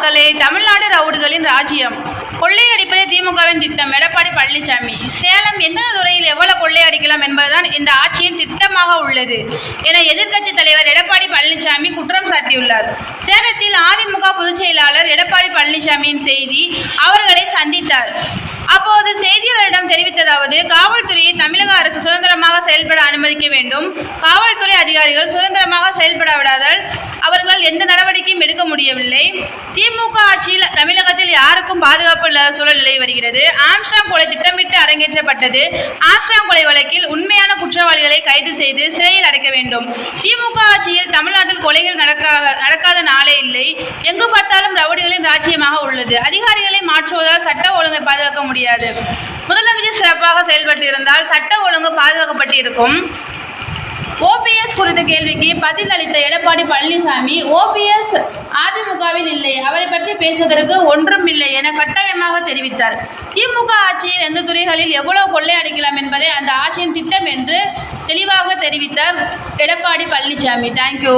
மக்களே தமிழ்நாடு ரவுடுகளின் ராஜ்யம். கொள்ளையடிப்பதே திமுகவின் திட்டம். எடப்பாடி பழனிசாமி சேலம் எந்தெந்த துறையில் எவ்வளவு கொள்ளையடிக்கலாம் என்பதுதான் இந்த ஆட்சியின் திட்டமாக உள்ளது என எதிர்க்கட்சி தலைவர் எடப்பாடி பழனிசாமி குற்றம் சாட்டியுள்ளார். சேலத்தில் அதிமுக பொதுச் செயலாளர் எடப்பாடி பழனிசாமியின் செய்தி அவர்களை சந்தித்தார். அப்போது செய்தியாளரிடம் தெரிவித்ததாவது காவல்துறையை தமிழக அரசு சுதந்திரமாக செயல்பட அனுமதிக்க வேண்டும். காவல்துறை அதிகாரிகள் சுதந்திரமாக செயல்பட விடாதால் அவர்கள் எந்த நடவடிக்கையும் எடுக்க முடியவில்லை. திமுக ஆட்சியில் தமிழகத்தில் யாருக்கும் பாதுகாப்பு இல்லாத சூழல் நிலை வருகிறது. ஆம்ஸ்டாங் கொலை திட்டமிட்டு அரங்கேற்றப்பட்டது. ஆம்ஸ்டாங் கொலை வழக்கில் உண்மையான குற்றவாளிகளை கைது செய்து சிறையில் அடைக்க வேண்டும். திமுக ஆட்சியில் தமிழ்நாட்டில் கொலைகள் நடக்காத நடக்காத நாளே இல்லை. எங்கு பார்த்தாலும் ரவுடிகளின் ராஜ்யமாக உள்ளது. அதிகாரிகளை மாற்றுவதால் சட்ட ஒழுங்கை பாதுகாக்க முடியாது. முதலமைச்சர் சிறப்பாக செயல்பட்டு இருந்தால் சட்ட ஒழுங்கு பாதுகாக்கப்பட்டு இருக்கும் ஓபிஎஸ் குறித்த கேள்விக்கு பதில் அளித்த எடப்பாடி பழனிசாமி ஓபிஎஸ் அதிமுகவில் இல்லை. அவரை பற்றி பேசுவதற்கு ஒன்றும் இல்லை என கட்டாயமாக தெரிவித்தார். திமுக ஆட்சியில் எந்த துறைகளில் எவ்வளவு கொள்ளையடிக்கலாம் என்பதை அந்த ஆட்சியின் திட்டம் என்று தெளிவாக தெரிவித்தார் எடப்பாடி பழனிசாமி. தேங்க்யூ